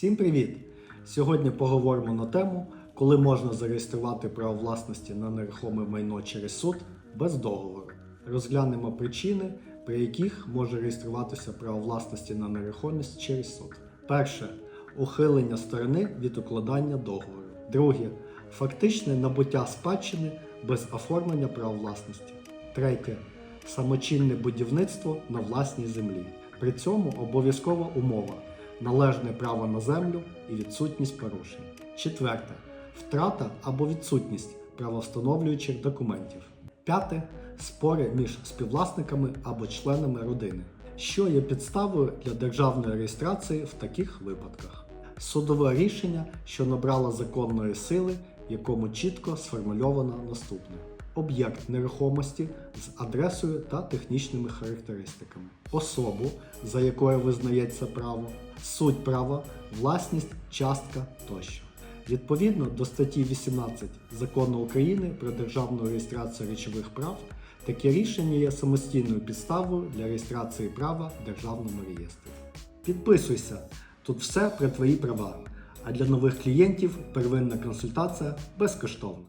Всім привіт! Сьогодні поговоримо на тему, коли можна зареєструвати право власності на нерухоме майно через суд без договору. Розглянемо причини, при яких може реєструватися право власності на нерухомість через суд. Перше ухилення сторони від укладання договору. Друге фактичне набуття спадщини без оформлення права власності. Третє самочинне будівництво на власній землі. При цьому обов'язкова умова належне право на землю і відсутність порушень. Четверте втрата або відсутність правовстановлюючих документів. П'яте спори між співвласниками або членами родини, що є підставою для державної реєстрації в таких випадках. Судове рішення, що набрало законної сили, якому чітко сформульовано наступне: об'єкт нерухомості з адресою та технічними характеристиками, особу, за якою визнається право, суть права, власність, частка тощо. Відповідно до статті 18 Закону України про державну реєстрацію речових прав, таке рішення є самостійною підставою для реєстрації права в державному реєстрі. Підписуйся, тут все про твої права. А для нових клієнтів первинна консультація безкоштовна.